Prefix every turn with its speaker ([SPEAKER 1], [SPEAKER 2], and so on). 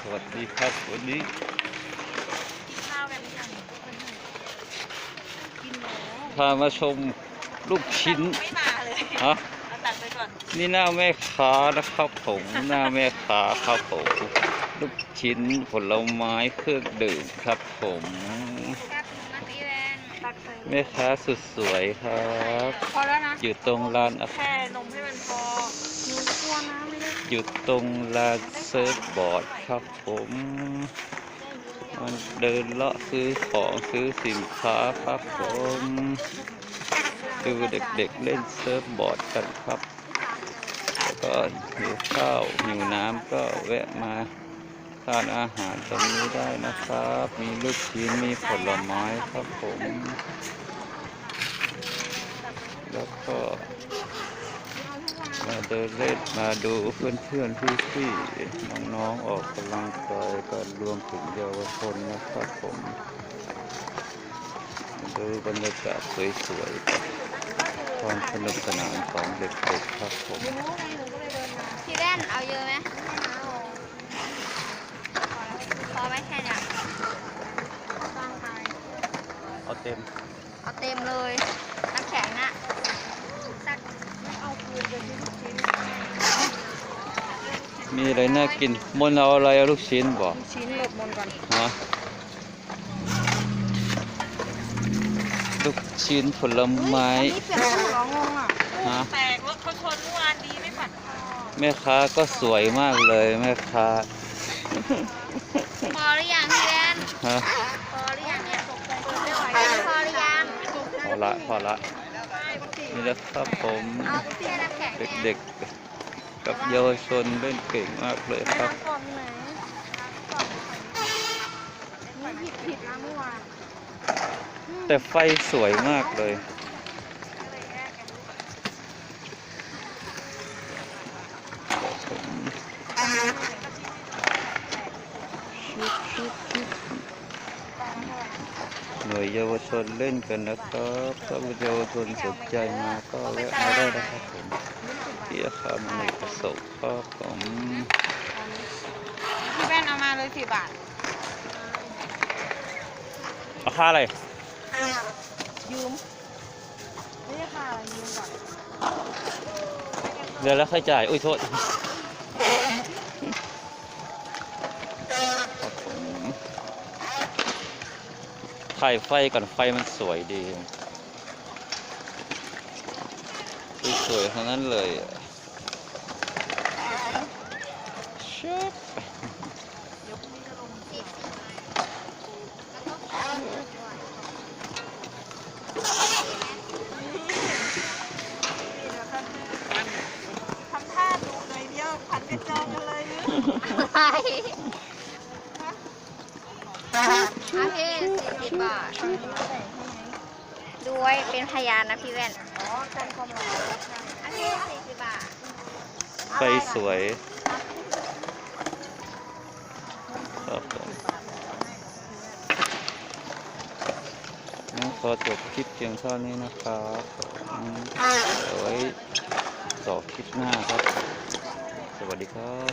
[SPEAKER 1] สวัสดีครับวันนี้
[SPEAKER 2] ข้าวกันหรือยังกินแล้ว
[SPEAKER 1] พามาชมลูกชิ้น
[SPEAKER 2] ไม่มาเลย
[SPEAKER 1] ฮะ
[SPEAKER 2] เอาตัดไปก่อน
[SPEAKER 1] นี่หน้าแม่ค้านะครับผมหน้าแม่ค้าครับผมลูกชิ้นผลไม้เครื่องดื่มครับผม
[SPEAKER 2] ครับมาตีแรงตักใส่
[SPEAKER 1] แม่ค้าสุดสวยครับ
[SPEAKER 2] พอแล้วนะ
[SPEAKER 1] อยู่ตรงร้านอา
[SPEAKER 2] แค่นมให้มันพอหนูกลัวนะไม่ได้
[SPEAKER 1] อยู่ตรงร้านเซิร์ฟบอร์ดครับผมมันเดินเลาะซื้อของซื้อสินค้าครับผมดูเด็กๆเล่นเซิร์ฟบอร์ดกันครับก็หิวข้าวหิวน้ำก็แวะมาทานอาหารตรงนี้ได้นะครับ มีลูกชิ้นมีผลไม้ครับผม แล้วก็ เดินเล่นมาดูเพื่อนๆพี่ๆน้องๆออกกำลังกายกันรวมถึงเยาวชนนะครับผมดูบรรยากาศสวยๆกับความสนุกสนานของเด็กๆครับผม
[SPEAKER 3] พี่แว่นเอาเยอะไหมพอไหมแค่เนี้ย
[SPEAKER 1] เอาเต็ม
[SPEAKER 3] เอาเต็มเลยน้ำแข็งน่ะ
[SPEAKER 1] มีอะไรน่ากินมนเอาอะไรเอาลูกชิ้นบ่
[SPEAKER 2] ชิ้นหลบมนก่อน
[SPEAKER 1] ฮะลูกชิ้นผลไม้
[SPEAKER 3] นี่เปลี่ยนชื่อเหรองงอะ
[SPEAKER 1] ฮะ
[SPEAKER 2] แตกรถเขาชนเมื่อวานดีไม่ปัดคอ
[SPEAKER 1] แม่ค้าก็สวยมากเลยแม่ค้า
[SPEAKER 3] พอหรือยังพี่แว่น
[SPEAKER 1] ฮะ
[SPEAKER 3] พอหรือยังเนี่ยไม่ไหวพอหรือยัง
[SPEAKER 1] พอละพอละนี่แหละครับผม
[SPEAKER 3] เอาแค่น้ำแข็ง
[SPEAKER 1] เด็กๆ กับเยาวชนเล่นเก่งมากเลยครับ
[SPEAKER 3] ๆกล่องไหนนี่ผิดผิดนะเมื่อวาน
[SPEAKER 1] แต่ไฟสวยมากเลยหน่ วยเยาวชนเล่นกันนะครับถ้าเยาวชนสนใจมาก็แวะมาได้นะครับผมที่อาคารอเนกประสงค์ครับผม
[SPEAKER 2] พี่แว่นเอามาเลยสิบบาท
[SPEAKER 1] ราคาอะไร
[SPEAKER 2] ยืมนี่ค่ะยืมก่อน
[SPEAKER 1] เดือนแล้วค่อยจ่าย อุ้ยโทษครับผม ถ่ายไฟก่อนไฟมันสวยดี สวยๆทั้งนั้นเลยอะชุบ
[SPEAKER 2] ทำท่าดูหน่อยเดียวพันกระจองกันเลยนะ
[SPEAKER 3] อะไรอาเพสี่สิบบาทดูไว้เป็นพยานนะพี่แว่น
[SPEAKER 2] อ๋อกันความรอน
[SPEAKER 3] อาเพสี่สิบบาท
[SPEAKER 1] ไฟสวยครับผมงั้นขอจบคลิปเพียงเท่านี้นะครับผมเอาไว้ต่อคลิปหน้าครับ สวัสดีครับ